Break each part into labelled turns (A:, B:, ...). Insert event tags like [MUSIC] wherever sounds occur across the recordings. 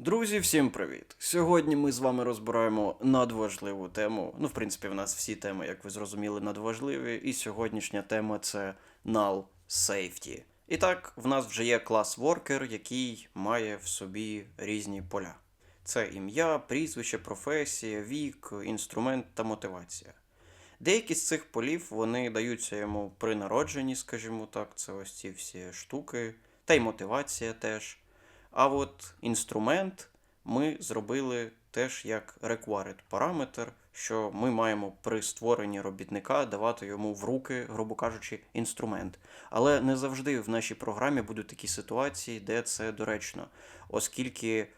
A: Друзі, всім привіт! Сьогодні ми з вами розбираємо надважливу тему. Ну, в принципі, в нас всі теми, як ви зрозуміли, надважливі. І сьогоднішня тема це null safety. І так, в нас вже є клас worker, який має в собі різні поля. Це ім'я, прізвище, професія, вік, інструмент та мотивація. Деякі з цих полів вони даються йому при народженні, скажімо так, це ось ці всі штуки, та й мотивація теж. А от інструмент ми зробили теж як required параметр, що ми маємо при створенні робітника давати йому в руки, грубо кажучи, інструмент. Але не завжди в нашій програмі будуть такі ситуації, де це доречно, оскільки.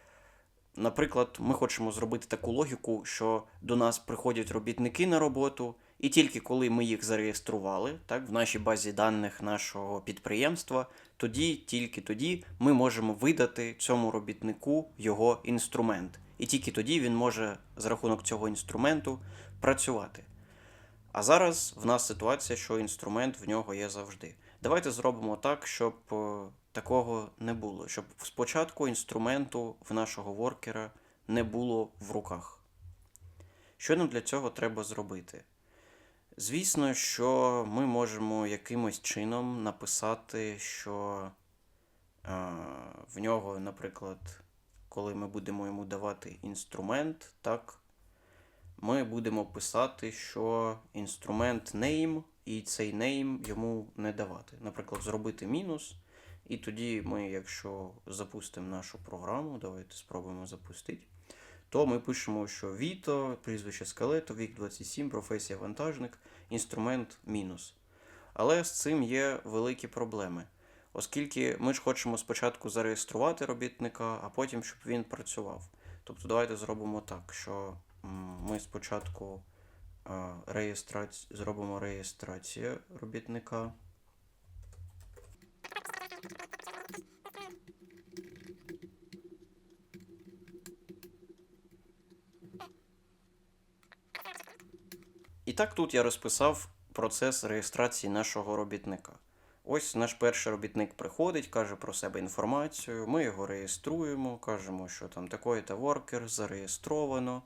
A: Наприклад, ми хочемо зробити таку логіку, що до нас приходять робітники на роботу, і тільки коли ми їх зареєстрували, так, в нашій базі даних нашого підприємства, тоді, тільки тоді ми можемо видати цьому робітнику його інструмент. І тільки тоді він може за рахунок цього інструменту працювати. А зараз в нас ситуація, що інструмент в нього є завжди. Давайте зробимо так, щоб е, такого не було, щоб спочатку інструменту в нашого воркера не було в руках. Що нам для цього треба зробити? Звісно, що ми можемо якимось чином написати, що а, в нього, наприклад, коли ми будемо йому давати інструмент, так, ми будемо писати, що інструмент name і цей name йому не давати. Наприклад, зробити мінус. І тоді ми, якщо запустимо нашу програму, давайте спробуємо запустити, то ми пишемо, що Віто, прізвище скелето, вік 27, професія вантажник, інструмент мінус. Але з цим є великі проблеми. Оскільки ми ж хочемо спочатку зареєструвати робітника, а потім, щоб він працював. Тобто давайте зробимо так, що ми спочатку реєстраці... зробимо реєстрацію робітника. І так тут я розписав процес реєстрації нашого робітника. Ось наш перший робітник приходить, каже про себе інформацію, ми його реєструємо, кажемо, що там такий-то воркер зареєстровано.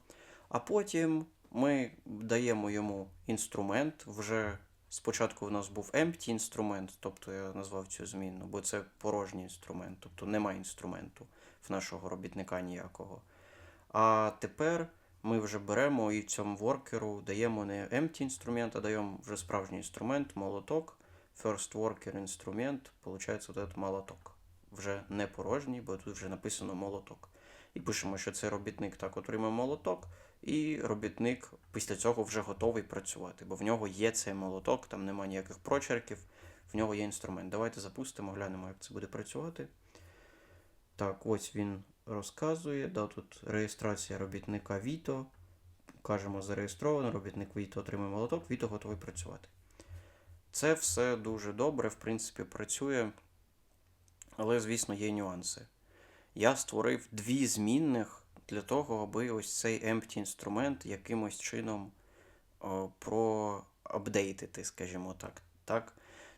A: А потім ми даємо йому інструмент. Вже спочатку в нас був empty інструмент, тобто я назвав цю зміну, бо це порожній інструмент, тобто немає інструменту в нашого робітника ніякого. А тепер ми вже беремо і цьому воркеру даємо не empty інструмент, а даємо вже справжній інструмент, молоток. First worker інструмент, от этот молоток. Вже не порожній, бо тут вже написано молоток. І пишемо, що це робітник так отримав молоток, і робітник після цього вже готовий працювати, бо в нього є цей молоток, там немає ніяких прочерків, в нього є інструмент. Давайте запустимо, глянемо, як це буде працювати. Так, ось він розказує. Да, тут реєстрація робітника Віто. Кажемо, зареєстровано, робітник Віто отримає молоток, Віто готовий працювати. Це все дуже добре, в принципі, працює, але, звісно, є нюанси. Я створив дві змінних для того, аби ось цей empty інструмент якимось чином о, проапдейтити, скажімо так. так.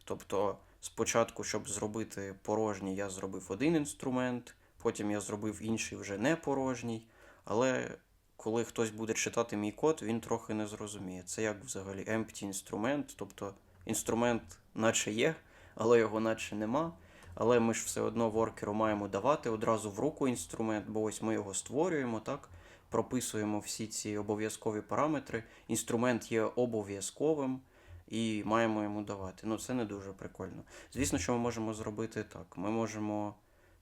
A: Тобто, спочатку, щоб зробити порожній, я зробив один інструмент, потім я зробив інший вже не порожній. Але коли хтось буде читати мій код, він трохи не зрозуміє. Це як взагалі empty інструмент, тобто інструмент наче є, але його наче нема. Але ми ж все одно воркеру маємо давати одразу в руку інструмент, бо ось ми його створюємо, так? прописуємо всі ці обов'язкові параметри. Інструмент є обов'язковим і маємо йому давати. Ну, це не дуже прикольно. Звісно, що ми можемо зробити так. Ми можемо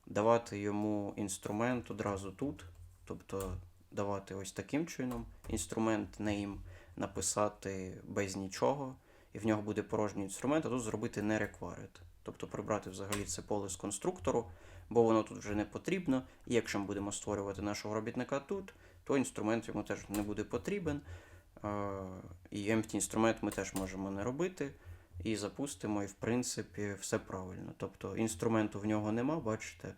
A: давати йому інструмент одразу тут, тобто давати ось таким чином. Інструмент name написати без нічого, і в нього буде порожній інструмент, а тут зробити не required. Тобто прибрати взагалі це поле з конструктору, бо воно тут вже не потрібно. І якщо ми будемо створювати нашого робітника тут, то інструмент йому теж не буде потрібен. І empty інструмент ми теж можемо не робити. І запустимо, і в принципі все правильно. Тобто інструменту в нього нема, бачите.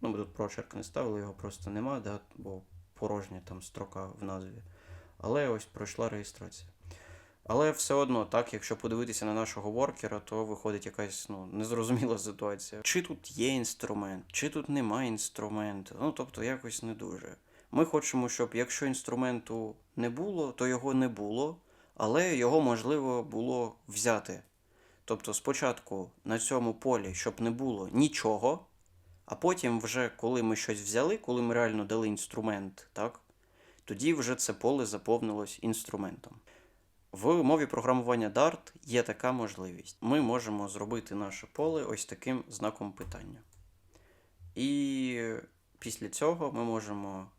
A: Ну, ми тут прочерк не ставили, його просто нема, да, бо порожня там строка в назві. Але ось пройшла реєстрація. Але все одно, так, якщо подивитися на нашого воркера, то виходить якась ну, незрозуміла ситуація. Чи тут є інструмент, чи тут немає інструменту. Ну, тобто, якось не дуже. Ми хочемо, щоб якщо інструменту не було, то його не було, але його можливо було взяти. Тобто, спочатку на цьому полі, щоб не було нічого, а потім, вже коли ми щось взяли, коли ми реально дали інструмент, так, тоді вже це поле заповнилось інструментом. В мові програмування Dart є така можливість. Ми можемо зробити наше поле ось таким знаком питання. І після цього ми можемо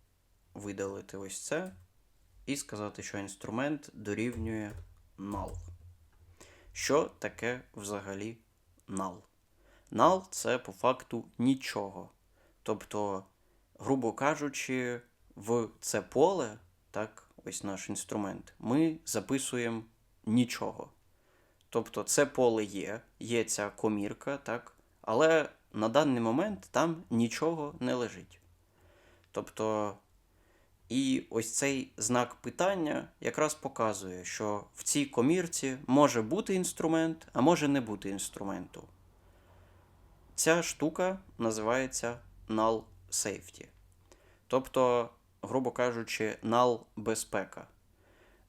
A: видалити ось це і сказати, що інструмент дорівнює null. Що таке взагалі null? Null – це по факту нічого. Тобто, грубо кажучи, в це поле, так, ось наш інструмент, ми записуємо нічого. Тобто це поле є, є ця комірка, так, але на даний момент там нічого не лежить. Тобто, і ось цей знак питання якраз показує, що в цій комірці може бути інструмент, а може не бути інструменту. Ця штука називається null safety. Тобто, грубо кажучи, null безпека.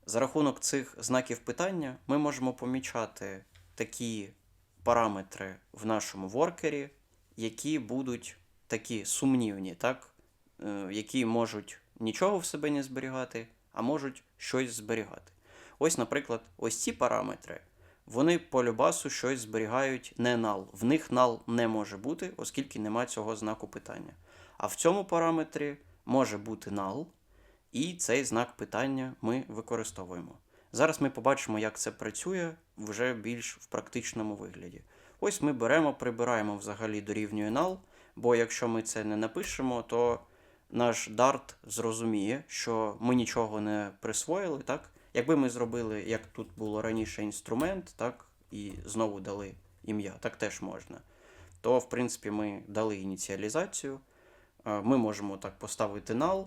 A: За рахунок цих знаків питання ми можемо помічати такі параметри в нашому воркері, які будуть такі сумнівні, так? Е, які можуть нічого в себе не зберігати, а можуть щось зберігати. Ось, наприклад, ось ці параметри, вони по любасу щось зберігають не null. В них null не може бути, оскільки нема цього знаку питання. А в цьому параметрі може бути null, і цей знак питання ми використовуємо. Зараз ми побачимо, як це працює вже більш в практичному вигляді. Ось ми беремо, прибираємо взагалі дорівнює null, бо якщо ми це не напишемо, то наш Dart зрозуміє, що ми нічого не присвоїли. так? Якби ми зробили, як тут було раніше, інструмент, так, і знову дали ім'я, так теж можна. То, в принципі, ми дали ініціалізацію. Е, Ми можемо так поставити null,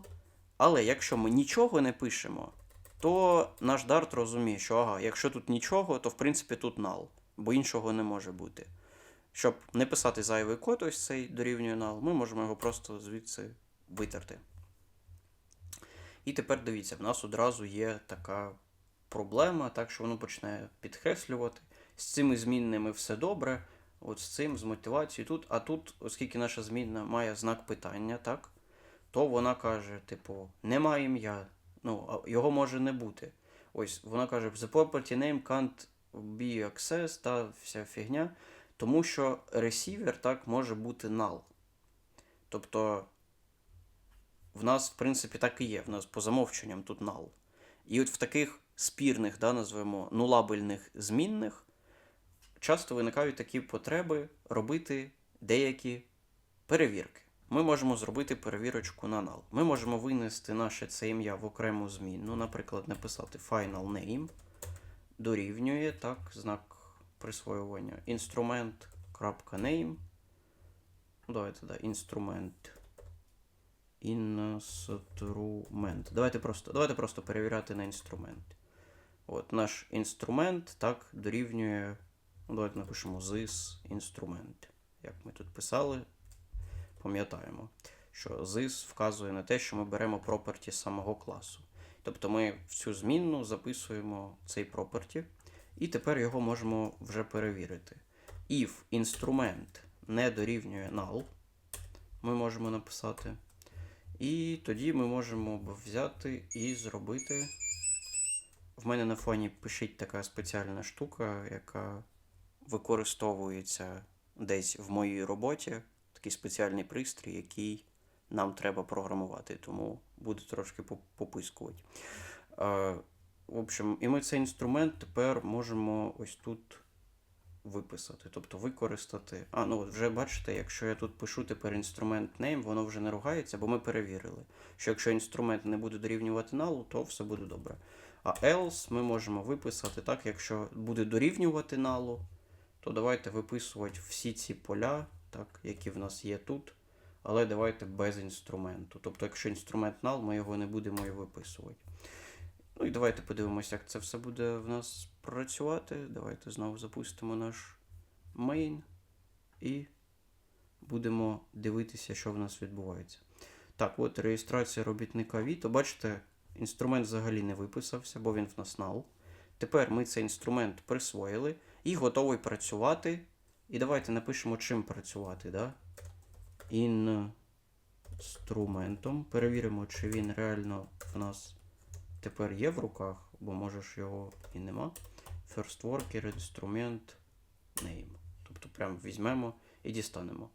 A: але якщо ми нічого не пишемо, то наш Dart розуміє, що ага, якщо тут нічого, то в принципі тут null, бо іншого не може бути. Щоб не писати зайвий код, ось цей дорівнює null, ми можемо його просто звідси витерти. І тепер дивіться, в нас одразу є така проблема, так що воно почне підкреслювати. З цими змінними все добре. От з цим, з мотивацією тут. А тут, оскільки наша змінна має знак питання, так, то вона каже, типу, немає ім'я. Ну, його може не бути. Ось вона каже, the property name can't be accessed та вся фігня. Тому що ресівер так може бути null. Тобто в нас, в принципі, так і є. В нас по замовченням тут null. І от в таких спірних, да, назвемо нулабельних змінних, часто виникають такі потреби робити деякі перевірки. Ми можемо зробити перевірочку на null. Ми можемо винести наше це ім'я в окрему змінну, наприклад, написати final name, дорівнює так, знак присвоювання. Ну, Давайте, да, інструмент. Інструмент. Давайте просто, давайте просто перевіряти на інструмент. От наш інструмент так дорівнює. Ну, давайте напишемо this інструмент. Як ми тут писали, пам'ятаємо, що this вказує на те, що ми беремо property самого класу. Тобто ми в цю змінну записуємо цей property, і тепер його можемо вже перевірити. If інструмент не дорівнює null, ми можемо написати. І тоді ми можемо взяти і зробити. В мене на фоні пишіть така спеціальна штука, яка використовується десь в моїй роботі. Такий спеціальний пристрій, який нам треба програмувати, тому буде трошки попискувати. Е, В общем, і ми цей інструмент тепер можемо ось тут виписати, тобто використати. А, ну вже бачите, якщо я тут пишу тепер інструмент name, воно вже не ругається, бо ми перевірили, що якщо інструмент не буде дорівнювати null, то все буде добре. А else ми можемо виписати так, якщо буде дорівнювати null, то давайте виписувати всі ці поля, так, які в нас є тут. Але давайте без інструменту. Тобто, якщо інструмент null, ми його не будемо і виписувати. Ну і давайте подивимося, як це все буде в нас працювати. Давайте знову запустимо наш main і будемо дивитися, що в нас відбувається. Так, от реєстрація робітника Віто. Бачите, інструмент взагалі не виписався, бо він в нас null. Тепер ми цей інструмент присвоїли і готовий працювати. І давайте напишемо, чим працювати. Да? Інструментом. Перевіримо, чи він реально в нас тепер є в руках, бо може ж його і нема. First worker, інструмент, name. Тобто прям візьмемо і дістанемо.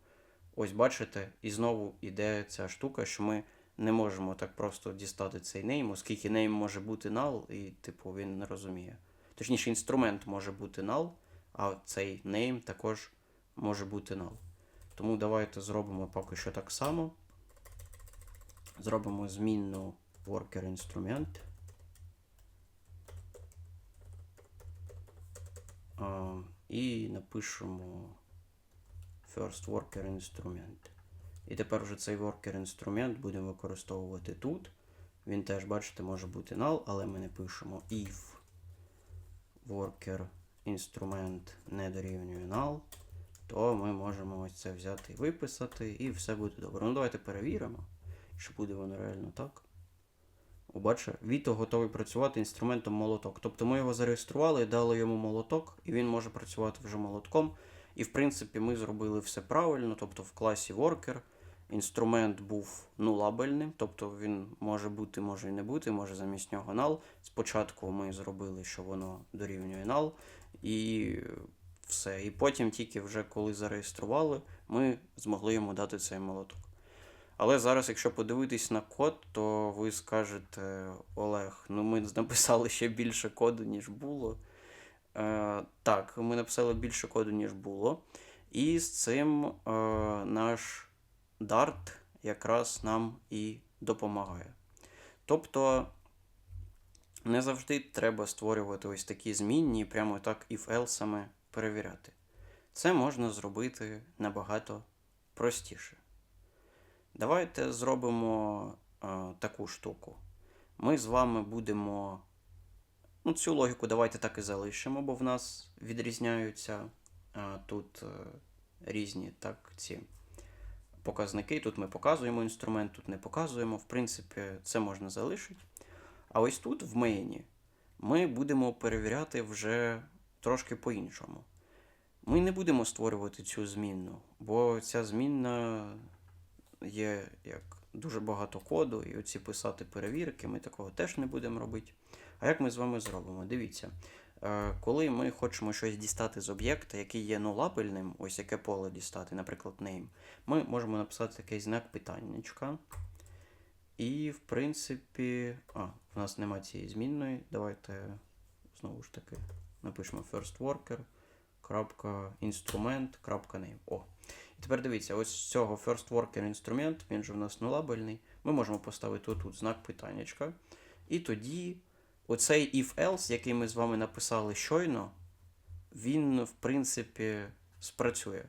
A: Ось бачите, і знову іде ця штука, що ми не можемо так просто дістати цей name, оскільки name може бути null, і типу він не розуміє. Точніше, інструмент може бути null, а цей name також може бути null. Тому давайте зробимо поки що так само. Зробимо змінну worker інструмент. І напишемо first worker інструмент. І тепер вже цей worker інструмент будемо використовувати тут. Він теж, бачите, може бути null, але ми не пишемо if worker інструмент не дорівнює null, то ми можемо ось це взяти і виписати, і все буде добре. Ну, давайте перевіримо, чи буде воно реально так. О, бачите, Віто готовий працювати інструментом молоток. Тобто ми його зареєстрували, дали йому молоток, і він може працювати вже молотком. І в принципі ми зробили все правильно. Тобто в класі worker інструмент був нулабельним, тобто він може бути, може і не бути, може замість нього null. Спочатку ми зробили, що воно дорівнює null, і все. І потім, тільки вже коли зареєстрували, ми змогли йому дати цей молоток. Але зараз, якщо подивитись на код, то ви скажете, Олег, ну ми написали ще більше коду, ніж було. Е, так, ми написали більше коду, ніж було. І з цим е, наш Dart якраз нам і допомагає. Тобто не завжди треба створювати ось такі змінні прямо так if-else перевіряти. Це можна зробити набагато простіше. Давайте зробимо е, таку штуку. Ми з вами будемо. Ну, цю логіку давайте так і залишимо, бо в нас відрізняються е, тут е, різні так, ці показники. Тут ми показуємо інструмент, тут не показуємо. В принципі, це можна залишити. А ось тут, в мейні, ми будемо перевіряти вже трошки по-іншому. Ми не будемо створювати цю змінну, бо ця змінна є як дуже багато коду, і оці писати перевірки, ми такого теж не будемо робити. А як ми з вами зробимо? Дивіться, е, коли ми хочемо щось дістати з об'єкта, який є нулабельним, ось яке поле дістати, наприклад, name, ми можемо написати такий знак питаннячка. І, в принципі, а, в нас нема цієї змінної. Давайте знову ж таки напишемо first worker. О. Тепер дивіться, ось з цього first worker інструмент, він же в нас нулабельний. Ми можемо поставити тут знак питаннячка. І тоді оцей if-else, який ми з вами написали щойно, він, в принципі, спрацює.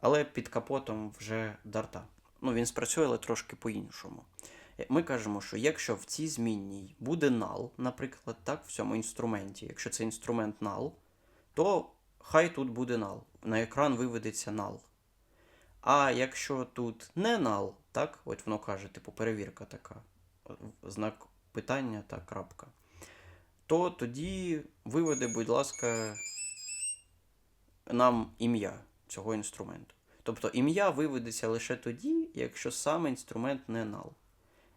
A: Але під капотом вже дарта. Ну, він спрацює, але трошки по-іншому. Ми кажемо, що якщо в цій змінній буде null, наприклад, так, в цьому інструменті, якщо це інструмент null, то хай тут буде null. На екран виведеться null. А якщо тут не null, так, от воно каже, типу, перевірка така, знак питання та крапка, то тоді виведе, будь ласка, нам ім'я цього інструменту. Тобто ім'я виведеться лише тоді, якщо сам інструмент не null.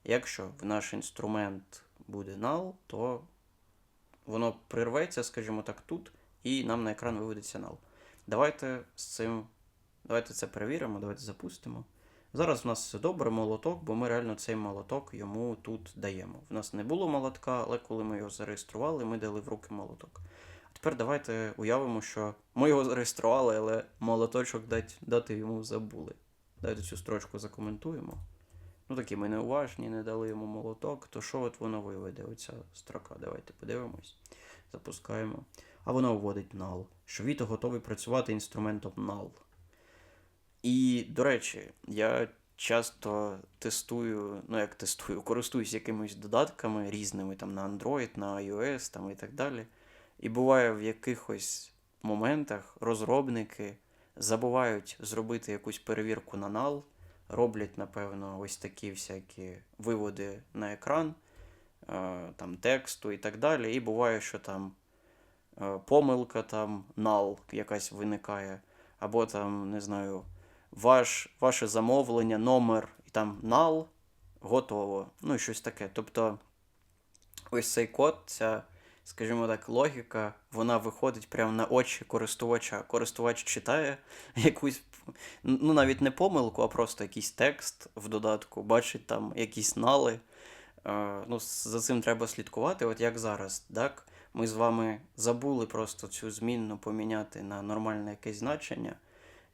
A: Якщо в наш інструмент буде null, то воно прирветься, скажімо так, тут, і нам на екран виведеться null. Давайте з цим. Давайте це перевіримо, давайте запустимо. Зараз в нас все добре, молоток, бо ми реально цей молоток йому тут даємо. В нас не було молотка, але коли ми його зареєстрували, ми дали в руки молоток. А тепер давайте уявимо, що ми його зареєстрували, але молоточок дати, дати йому забули. Давайте цю строчку закоментуємо. Ну такі ми неуважні, не дали йому молоток, то що от воно виведе? Оця строка. Давайте подивимось. Запускаємо. А воно вводить null. Що Віто готовий працювати інструментом null. І, до речі, я часто тестую, ну як тестую, користуюсь якимись додатками різними там на Android, на iOS там і так далі. І буває в якихось моментах розробники забувають зробити якусь перевірку на null, роблять, напевно, ось такі всякі виводи на екран, е, там тексту і так далі. І буває, що там е, помилка, там null якась виникає, або там, не знаю, ваш, ваше замовлення, номер і там null, готово. Ну щось таке. Тобто, ось цей код, ця, скажімо так, логіка, вона виходить прямо на очі користувача. Користувач читає [LAUGHS] якусь, ну навіть не помилку, а просто якийсь текст в додатку, бачить там якісь нали. Е, ну, за цим треба слідкувати, от як зараз, так? Ми з вами забули просто цю змінну поміняти на нормальне якесь значення,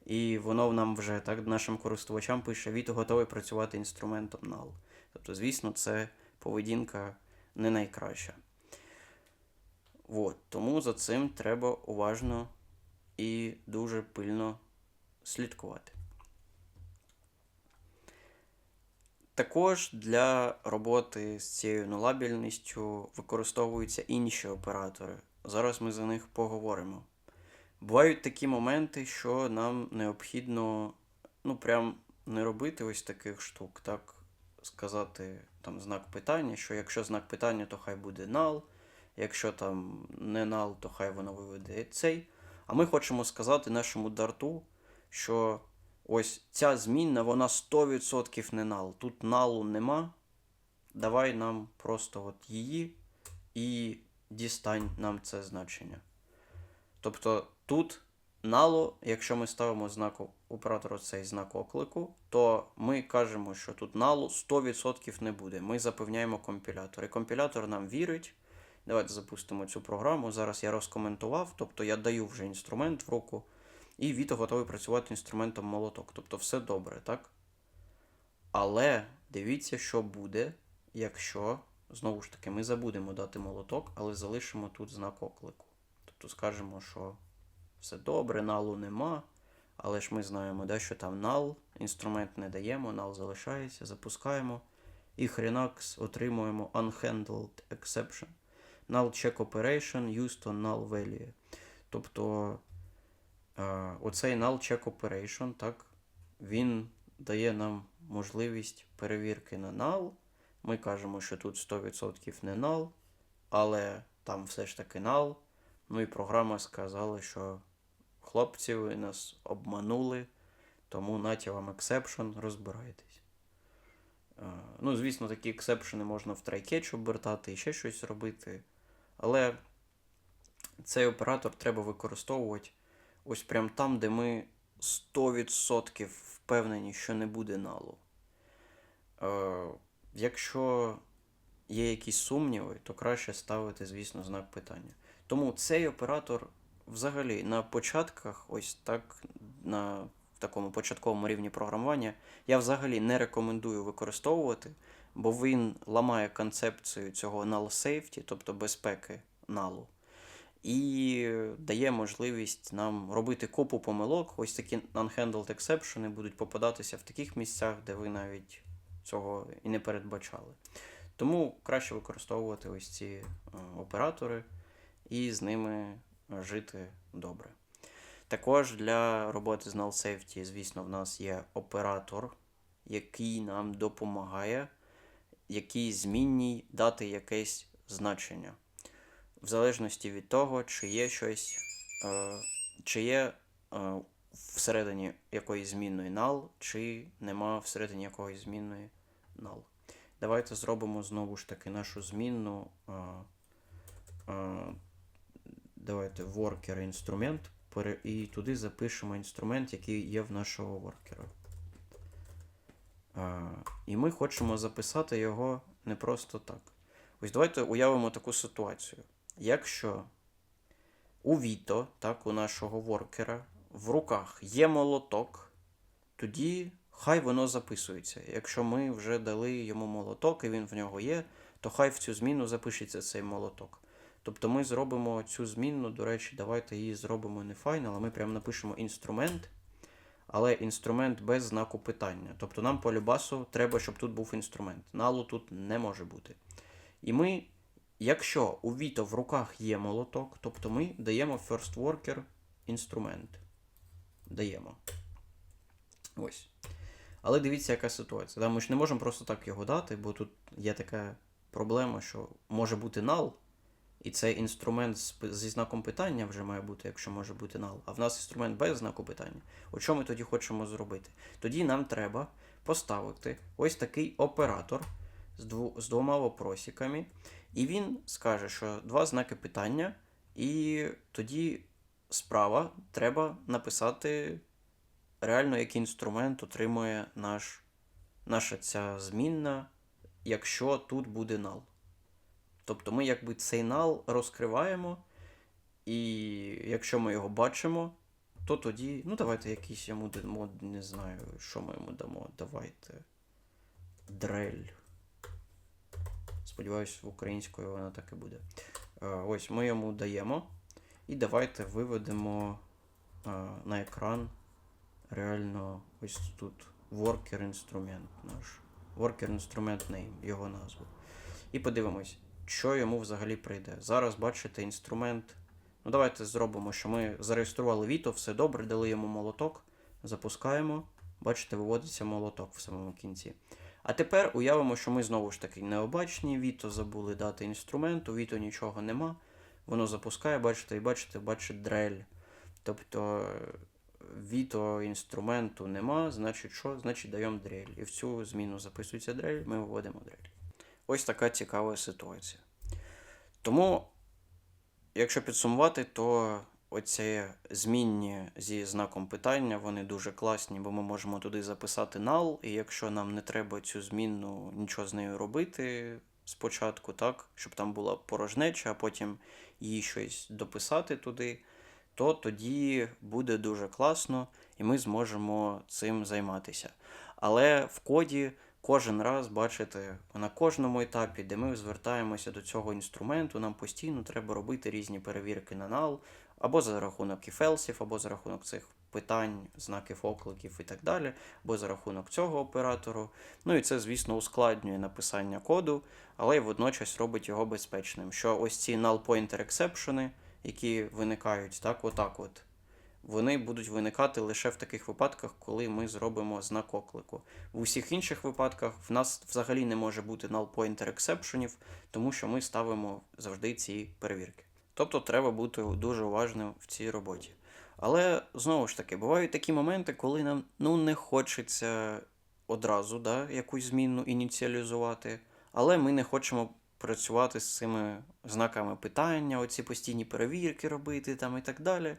A: і воно нам вже так нашим користувачам пише: Віто готовий працювати інструментом null. Тобто, звісно, це поведінка не найкраща. От, тому за цим треба уважно і дуже пильно слідкувати. Також для роботи з цією нулабільністю використовуються інші оператори. Зараз ми за них поговоримо. Бувають такі моменти, що нам необхідно ну, прям не робити ось таких штук, так сказати там знак питання, що якщо знак питання, то хай буде null, якщо там не null, то хай воно виведе цей. А ми хочемо сказати нашому дарту, що ось ця змінна, вона 100% не null. Тут налу нема. Давай нам просто от її і дістань нам це значення. Тобто тут нало, якщо ми ставимо знак оператора цей знак оклику, то ми кажемо, що тут налу 100% не буде. Ми запевняємо компілятор. І компілятор нам вірить. Давайте запустимо цю програму. Зараз я розкоментував, тобто я даю вже інструмент в руку, і Віто готовий працювати інструментом молоток. Тобто все добре, так? Але дивіться, що буде, якщо, знову ж таки, ми забудемо дати молоток, але залишимо тут знак оклику. Тобто скажемо, що все добре, налу нема. Але ж ми знаємо, да, що там null, інструмент не даємо, null залишається, запускаємо. І хренакс отримуємо unhandled exception. Null check operation used on null value. Тобто е, оцей null check operation, так, він дає нам можливість перевірки на null. Ми кажемо, що тут 100% не null, але там все ж таки null. Ну і програма сказала, що хлопці, ви нас обманули, тому наті вам ексепшн, розбирайтесь. Е, Ну, звісно, такі ексепшени можна в трайкетч обертати і ще щось робити. Але цей оператор треба використовувати ось прям там, де ми 100% впевнені, що не буде налу. Е, Якщо є якісь сумніви, то краще ставити, звісно, знак питання. Тому цей оператор взагалі на початках, ось так, на такому початковому рівні програмування, я взагалі не рекомендую використовувати, бо він ламає концепцію цього null safety, тобто безпеки налу, і дає можливість нам робити купу помилок. Ось такі unhandled exception будуть попадатися в таких місцях, де ви навіть цього і не передбачали. Тому краще використовувати ось ці е, оператори і з ними жити добре. Також для роботи з null safety, звісно, в нас є оператор, який нам допомагає, який змінній дати якесь значення. В залежності від того, чи є щось, е, чи є е, всередині якоїсь змінної null, чи нема всередині якоїсь змінної null. Давайте зробимо знову ж таки нашу змінну. Е, давайте worker інструмент. І туди запишемо інструмент, який є в нашого воркера. І ми хочемо записати його не просто так. Ось давайте уявимо таку ситуацію. Якщо у Віто, так, у нашого воркера, в руках є молоток, тоді хай воно записується. Якщо ми вже дали йому молоток і він в нього є, то хай в цю зміну запишеться цей молоток. Тобто ми зробимо цю змінну, до речі, давайте її зробимо не final, а ми прямо напишемо інструмент. але інструмент без знаку питання. Тобто нам по любасу треба, щоб тут був інструмент. Налу тут не може бути. І ми, якщо у Vito в руках є молоток, тобто ми даємо first worker інструмент. Даємо. Ось. Але дивіться, яка ситуація. Ми ж не можемо просто так його дати, бо тут є така проблема, що може бути null, і цей інструмент зі знаком питання вже має бути, якщо може бути null. А в нас інструмент без знаку питання. От що ми тоді хочемо зробити? Тоді нам треба поставити ось такий оператор з, дву, з двома вопросиками, і він скаже, що два знаки питання, і тоді справа треба написати реально, який інструмент отримує наш, наша ця змінна, якщо тут буде null. Тобто ми якби цей null розкриваємо, і якщо ми його бачимо, то тоді, ну давайте якийсь йому дамо, не знаю, що ми йому дамо. Давайте. Дрель. Сподіваюсь, в українською вона так і буде. Е, Ось ми йому даємо. І давайте виведемо е, на екран реально ось тут worker інструмент наш. Worker інструмент name, його назву. І подивимось, що йому взагалі прийде. Зараз бачите інструмент. Ну, давайте зробимо, що ми зареєстрували Vito, все добре, дали йому молоток, запускаємо. Бачите, виводиться молоток в самому кінці. А тепер уявимо, що ми знову ж таки необачні, Vito забули дати інструмент, у Vito нічого нема. Воно запускає, бачите, і бачите, бачить дрель. Тобто Vito інструменту нема, значить що? Значить даємо дрель. І в цю зміну записується дрель, ми виводимо дрель. Ось така цікава ситуація. Тому, якщо підсумувати, то оці змінні зі знаком питання, вони дуже класні, бо ми можемо туди записати null, і якщо нам не треба цю змінну нічого з нею робити спочатку, так, щоб там була порожнеча, а потім її щось дописати туди, то тоді буде дуже класно, і ми зможемо цим займатися. Але в коді кожен раз, бачите, на кожному етапі, де ми звертаємося до цього інструменту, нам постійно треба робити різні перевірки на null, або за рахунок іфелсів, або за рахунок цих питань, знаків окликів і так далі, або за рахунок цього оператору. Ну і це, звісно, ускладнює написання коду, але й водночас робить його безпечним. Що ось ці null pointer exception, які виникають так, отак от. Вони будуть виникати лише в таких випадках, коли ми зробимо знак оклику. В усіх інших випадках в нас взагалі не може бути null pointer exceptionів, тому що ми ставимо завжди ці перевірки. Тобто треба бути дуже уважним в цій роботі. Але знову ж таки, бувають такі моменти, коли нам ну, не хочеться одразу да, якусь зміну ініціалізувати, але ми не хочемо працювати з цими знаками питання, оці постійні перевірки робити там і так далі.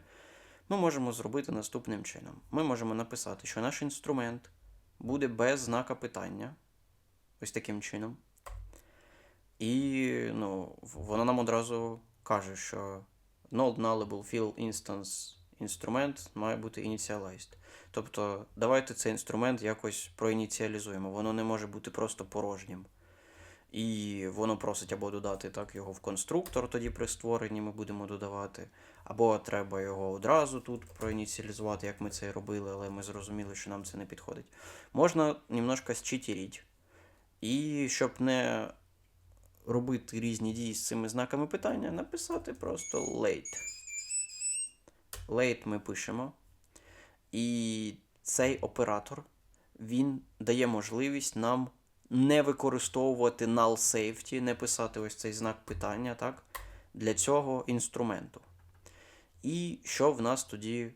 A: Ми можемо зробити наступним чином. Ми можемо написати, що наш інструмент буде без знака питання. Ось таким чином. І ну, воно нам одразу каже, що Node Nullable Fill Instance інструмент має бути initialized. Тобто, давайте цей інструмент якось проініціалізуємо. Воно не може бути просто порожнім. І воно просить або додати так його в конструктор, тоді при створенні ми будемо додавати, або треба його одразу тут проініціалізувати, як ми це і робили, але ми зрозуміли, що нам це не підходить. Можна немножко считеріть. І щоб не робити різні дії з цими знаками питання, написати просто late. Late ми пишемо. І цей оператор він дає можливість нам не використовувати null safety, не писати ось цей знак питання, так, для цього інструменту. І що в нас тоді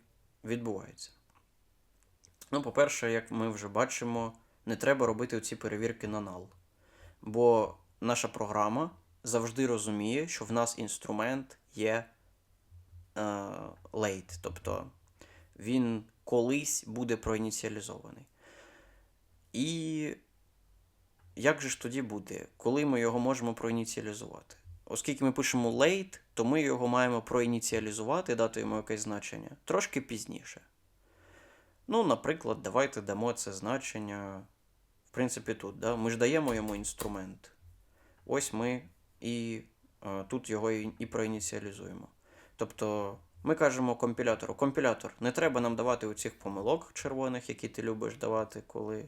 A: відбувається? Ну, по-перше, як ми вже бачимо, не треба робити ці перевірки на null. Бо наша програма завжди розуміє, що в нас інструмент є е, late, тобто він колись буде проініціалізований. І як же ж тоді буде, коли ми його можемо проініціалізувати? Оскільки ми пишемо late, то ми його маємо проініціалізувати, дати йому якесь значення трошки пізніше. Ну, наприклад, давайте дамо це значення. В принципі, тут. Да? Ми ж даємо йому інструмент. Ось ми і е, тут його і, і проініціалізуємо. Тобто Ми кажемо компілятору: компілятор, не треба нам давати оцих помилок червоних, які ти любиш давати, коли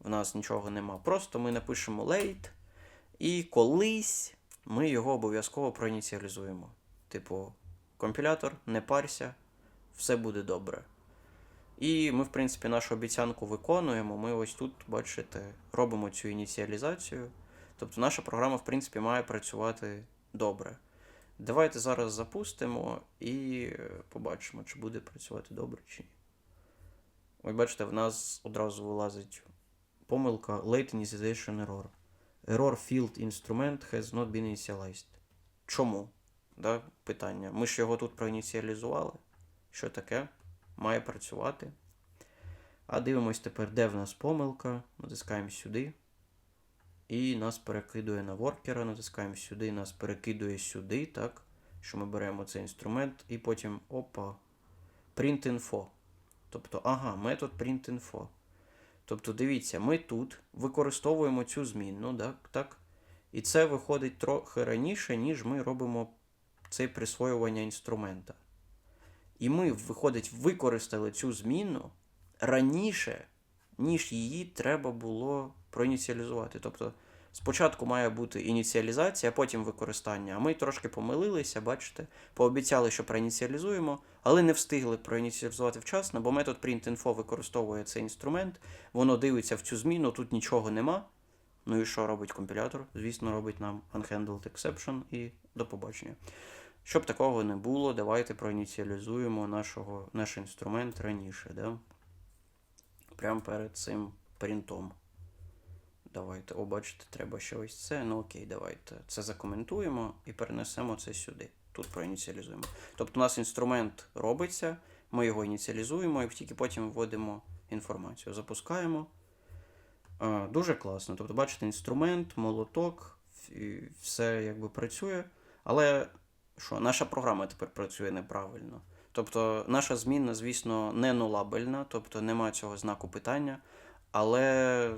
A: в нас нічого нема. Просто ми напишемо late, і колись ми його обов'язково проініціалізуємо. Типу, компілятор, не парся, все буде добре. І ми, в принципі, нашу обіцянку виконуємо. Ми ось тут, бачите, робимо цю ініціалізацію. Тобто наша програма, в принципі, має працювати добре. Давайте зараз запустимо і е, побачимо, чи буде працювати добре чи ні. Ось бачите, в нас одразу вилазить помилка Late Initialization Error. Error field instrument has not been initialized. Чому? Да, питання. Ми ж його тут проініціалізували. Що таке? Має працювати. А дивимось тепер, де в нас помилка. Натискаємо сюди. І нас перекидує на воркера, натискаємо сюди, нас перекидує сюди, так? Що ми беремо цей інструмент, і потім опа. Print info. Тобто, ага, метод print info. Тобто, дивіться, ми тут використовуємо цю змінну, так? так? І це виходить трохи раніше, ніж ми робимо це присвоювання інструмента. І ми, виходить, використали цю змінну раніше, ніж її треба було проініціалізувати. Тобто спочатку має бути ініціалізація, потім використання. А ми трошки помилилися, бачите, пообіцяли, що проініціалізуємо, але не встигли проініціалізувати вчасно, бо метод print.info використовує цей інструмент, воно дивиться в цю зміну, тут нічого нема. Ну і що робить компілятор? Звісно, робить нам unhandled exception і до побачення. Щоб такого не було, давайте проініціалізуємо нашого, наш інструмент раніше. Да? Прямо перед цим принтом. Давайте, о, бачите, треба ще ось це. Ну окей, давайте це закоментуємо і перенесемо це сюди. Тут проініціалізуємо. Тобто у нас інструмент робиться, ми його ініціалізуємо і тільки потім вводимо інформацію. Запускаємо. Дуже класно. Тобто, бачите, інструмент, молоток, все якби працює. Але що, наша програма тепер працює неправильно. Тобто, наша зміна, звісно, не нулабельна, тобто нема цього знаку питання, але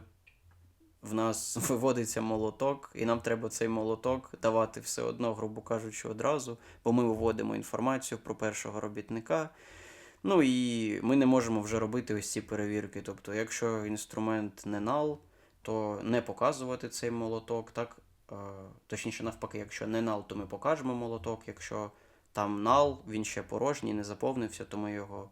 A: в нас [LAUGHS] виводиться молоток, і нам треба цей молоток давати все одно, грубо кажучи, одразу, бо ми виводимо інформацію про першого робітника. Ну і ми не можемо вже робити ось ці перевірки. Тобто, якщо інструмент не null, то не показувати цей молоток, так? Е, Точніше, навпаки, якщо не null, то ми покажемо молоток. Якщо там null, він ще порожній, не заповнився, то ми його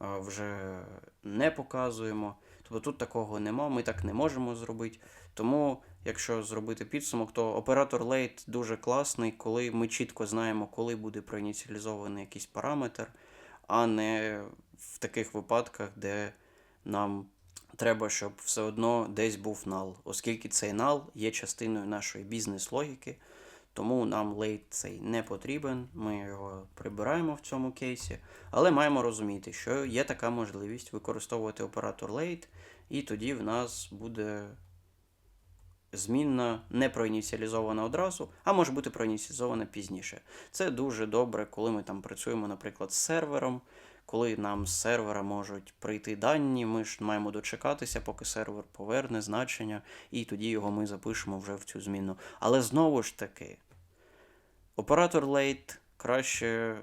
A: е, вже не показуємо. Тобто тут такого нема, ми так не можемо зробити. Тому, якщо зробити підсумок, то оператор late дуже класний, коли ми чітко знаємо, коли буде проініціалізований якийсь параметр, а не в таких випадках, де нам треба, щоб все одно десь був null, оскільки цей null є частиною нашої бізнес-логіки. Тому нам late цей не потрібен, ми його прибираємо в цьому кейсі, але маємо розуміти, що є така можливість використовувати оператор late, і тоді в нас буде змінна не проініціалізована одразу, а може бути проініціалізована пізніше. Це дуже добре, коли ми там працюємо, наприклад, з сервером. Коли нам з сервера можуть прийти дані, ми ж маємо дочекатися, поки сервер поверне значення, і тоді його ми запишемо вже в цю зміну. Але знову ж таки, оператор late краще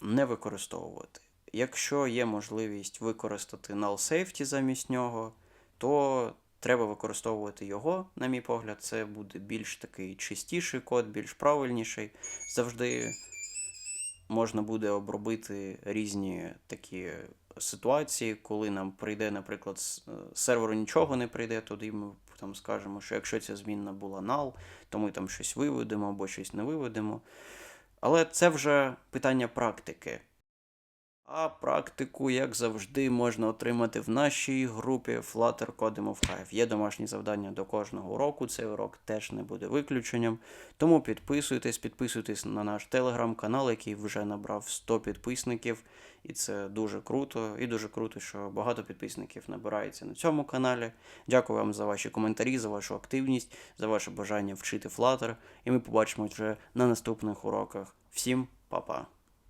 A: не використовувати. Якщо є можливість використати null safety замість нього, то треба використовувати його, на мій погляд, це буде більш такий чистіший код, більш правильніший. Завжди можна буде обробити різні такі ситуації, коли нам прийде, наприклад, з е, серверу нічого не прийде, тоді ми там скажемо, що якщо ця змінна була null, то ми там щось виведемо або щось не виведемо. Але це вже питання практики. А практику, як завжди, можна отримати в нашій групі Flutter Coding Hive. Є домашні завдання до кожного уроку. Цей урок теж не буде виключенням. Тому підписуйтесь, підписуйтесь на наш телеграм-канал, який вже набрав 100 підписників. І це дуже круто. І дуже круто, що багато підписників набирається на цьому каналі. Дякую вам за ваші коментарі, за вашу активність, за ваше бажання вчити Flutter. І ми побачимо вже на наступних уроках. Всім па-па!